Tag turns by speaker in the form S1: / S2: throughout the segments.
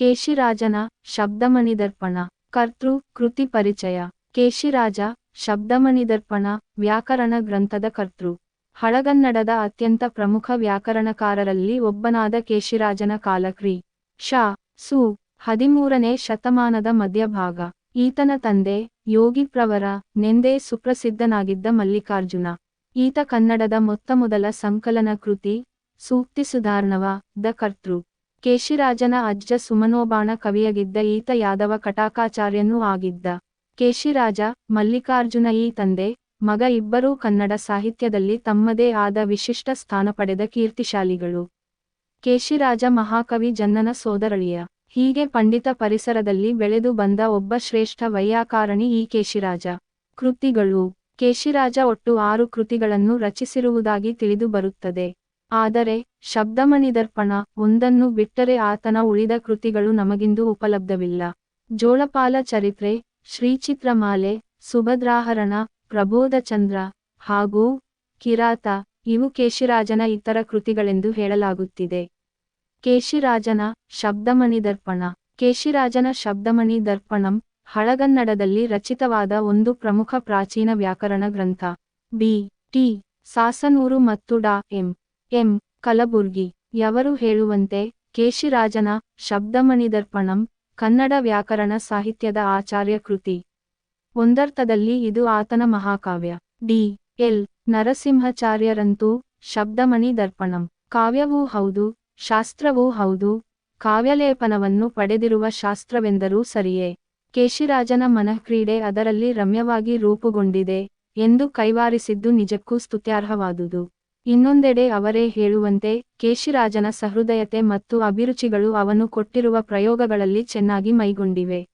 S1: ಕೇಶಿರಾಜನ ಶಬ್ದಮಣಿದರ್ಪಣ, ಕರ್ತೃ ಕೃತಿ ಪರಿಚಯ, ಕೇಶಿರಾಜ ಶಬ್ದಮಣಿದರ್ಪಣ, ವ್ಯಾಕರಣ ಗ್ರಂಥದ ಕರ್ತೃ. ಹಳಗನ್ನಡದ ಅತ್ಯಂತ ಪ್ರಮುಖ ವ್ಯಾಕರಣಕಾರರಲ್ಲಿ ಒಬ್ಬನಾದ ಕೇಶಿರಾಜನ ಕಾಲಕ್ರಿ. ಶಾ. ಸು. ಹದಿಮೂರನೇ ಶತಮಾನದ ಮಧ್ಯಭಾಗ. ಈತನ ತಂದೆ ಯೋಗಿಪ್ರವರ ನೆಂದೇ ಸುಪ್ರಸಿದ್ಧನಾಗಿದ್ದ ಮಲ್ಲಿಕಾರ್ಜುನ. ಈತ ಕನ್ನಡದ ಮೊತ್ತಮೊದಲ ಸಂಕಲನ ಕೃತಿ, ಸೂಕ್ತಿ ಸುಧಾರ್ಣವ, ದ ಕರ್ತೃ. ಕೇಶಿರಾಜನ ಅಜ್ಜ ಸುಮನೋಬಾಣ ಕವಿಯಾಗಿದ್ದ ಈತ ಯಾದವ ಕಟಾಕಾಚಾರ್ಯನೂ ಆಗಿದ್ದ. ಕೇಶಿರಾಜ, ಮಲ್ಲಿಕಾರ್ಜುನ ಈ ತಂದೆ, ಮಗ ಇಬ್ಬರೂ ಕನ್ನಡ ಸಾಹಿತ್ಯದಲ್ಲಿ ತಮ್ಮದೇ ಆದ ವಿಶಿಷ್ಟ ಸ್ಥಾನ ಪಡೆದ ಕೀರ್ತಿಶಾಲಿಗಳು. ಕೇಶಿರಾಜ ಮಹಾಕವಿ ಜನ್ನನ ಸೋದರಳಿಯ. ಹೀಗೆ ಪಂಡಿತ ಪರಿಸರದಲ್ಲಿ ಬೆಳೆದು ಬಂದ ಒಬ್ಬ ಶ್ರೇಷ್ಠ ವೈಯಾಕಾರಣಿ ಈ ಕೇಶಿರಾಜ. ಕೃತಿಗಳು. ಕೇಶಿರಾಜ ಒಟ್ಟು ಆರು ಕೃತಿಗಳನ್ನು ರಚಿಸಿರುವುದಾಗಿ ತಿಳಿದು ಬರುತ್ತದೆ. ಆದರೆ ಶಬ್ದಮನಿದರ್ಪಣ ಒಂದನ್ನು ಬಿಟ್ಟರೆ ಆತನ ಉಳಿದ ಕೃತಿಗಳು ನಮಗಿಂದು ಉಪಲಬ್ಧವಿಲ್ಲ. ಜೋಳಪಾಲ ಚರಿತ್ರೆ, ಶ್ರೀಚಿತ್ರಮಾಲೆ, ಸುಭದ್ರಾಹರಣ, ಪ್ರಬೋಧಚಂದ್ರ ಹಾಗೂ ಕಿರಾತ ಇವು ಕೇಶಿರಾಜನ ಇತರ ಕೃತಿಗಳೆಂದು ಹೇಳಲಾಗುತ್ತಿದೆ. ಕೇಶಿರಾಜನ ಶಬ್ದಮಣಿದರ್ಪಣ ಕೇಶಿರಾಜನ ಶಬ್ದಮಣಿ ದರ್ಪಣಂ ಹಳಗನ್ನಡದಲ್ಲಿ ರಚಿತವಾದ ಒಂದು ಪ್ರಮುಖ ಪ್ರಾಚೀನ ವ್ಯಾಕರಣ ಗ್ರಂಥ. ಬಿ. ಟಿ. ಸಾಸನೂರು ಮತ್ತು ಡಾ. ಎಂ. ಎಂ. ಕಲಬುರ್ಗಿ. ಯವರು ಹೇಳುವಂತೆ ಕೇಶಿರಾಜನ ಶಬ್ದಮಣಿದರ್ಪಣಂ, ಕನ್ನಡ ವ್ಯಾಕರಣ ಸಾಹಿತ್ಯದ ಆಚಾರ್ಯ ಕೃತಿ. ಒಂದರ್ಥದಲ್ಲಿ ಇದು ಆತನ ಮಹಾಕಾವ್ಯ. ಡಿ. ಎಲ್. ನರಸಿಂಹಾಚಾರ್ಯರಂತೂ ಶಬ್ದಮಣಿ ದರ್ಪಣಂ ಕಾವ್ಯವೂ ಹೌದು, ಶಾಸ್ತ್ರವೂ ಹೌದು, ಕಾವ್ಯಲೇಪನವನ್ನು ಪಡೆದಿರುವ ಶಾಸ್ತ್ರವೆಂದರೂ ಸರಿಯೇ. ಕೇಶಿರಾಜನ ಮನಃಕ್ರೀಡೆ ಅದರಲ್ಲಿ ರಮ್ಯವಾಗಿ ರೂಪುಗೊಂಡಿದೆ ಎಂದು ಕೈವಾರಿಸಿದ್ದು ನಿಜಕ್ಕೂ ಸ್ತುತ್ಯಾರ್ಹವಾದುದು. ಇನ್ನೊಂದೆಡೆ ಅವರೇ ಹೇಳುವಂತೆ ಕೇಶಿರಾಜನ ಸಹೃದಯತೆ ಮತ್ತು ಅಭಿರುಚಿಗಳು ಅವನು ಕೊಟ್ಟಿರುವ ಪ್ರಯೋಗಗಳಲ್ಲಿ ಚೆನ್ನಾಗಿ ಮೈಗೊಂಡಿವೆ.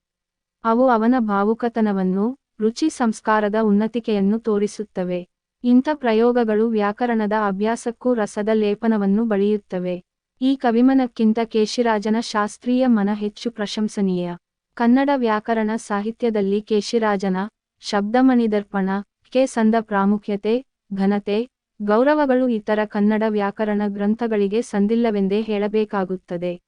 S1: ಅವು ಅವನ ಭಾವುಕತನವನ್ನು, ರುಚಿ ಸಂಸ್ಕಾರದ ಉನ್ನತಿಕೆಯನ್ನು ತೋರಿಸುತ್ತವೆ. ಇಂಥ ಪ್ರಯೋಗಗಳು ವ್ಯಾಕರಣದ ಅಭ್ಯಾಸಕ್ಕೂ ರಸದ ಲೇಪನವನ್ನು ಬಳಿಯುತ್ತವೆ. ಈ ಕವಿಮನಕ್ಕಿಂತ ಕೇಶಿರಾಜನ ಶಾಸ್ತ್ರೀಯ ಮನ ಹೆಚ್ಚು ಪ್ರಶಂಸನೀಯ. ಕನ್ನಡ ವ್ಯಾಕರಣ ಸಾಹಿತ್ಯದಲ್ಲಿ ಕೇಶಿರಾಜನ, ಶಬ್ದಮಣಿದರ್ಪಣ, ಕೆ. ಸಂದ ಪ್ರಾಮುಖ್ಯತೆ, ಘನತೆ ಗೌರವಗಳು ಇತರ ಕನ್ನಡ ವ್ಯಾಕರಣ ಗ್ರಂಥಗಳಿಗೆ ಸಂದಿಲ್ಲವೆಂದೇ ಹೇಳಬೇಕಾಗುತ್ತದೆ.